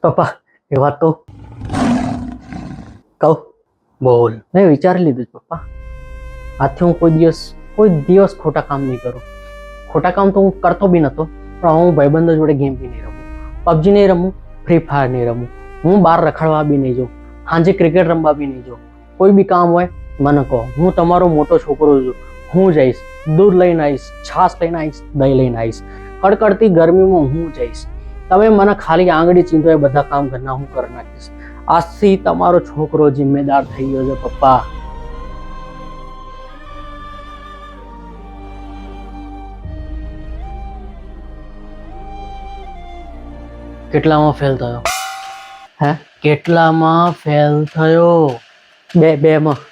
પપ્પા એ વાત તો કહું બોલ મેં વિચારી લીધું છે પપ્પા આજથી હું કોઈ દિવસ કોઈ દિવસ ખોટા કામ નહીં કરું ખોટા કામ તો હું કરતો બી નહોતો પણ હવે હું ભાઈબંધો જોડે ગેમ બી નહીં રમું પબજી નહીં રમું ફ્રી ફાયર નહીં રમું હું બહાર રખડવા બી નહીં જાઉં સાંજે ક્રિકેટ રમવા બી નહીં જાઉં કોઈ બી કામ હોય મને કહો હું તમારો મોટો છોકરો છું હું જઈશ દૂધ લઈને આવીશ છાશ લઈને આવીશ દહીં લઈને આવીશ કડકડતી ગરમીમાં હું જઈશ તમે મને ખાલી આંગળી ચીંધો એ બધા કામ ઘરના હું કરી નાખીશ આજથી તમારો છોકરો જિમ્મેદાર થઈ ગયો છે પપ્પા કેટલામાં ફેલ થયો હે કેટલામાં ફેલ થયો બે બે માં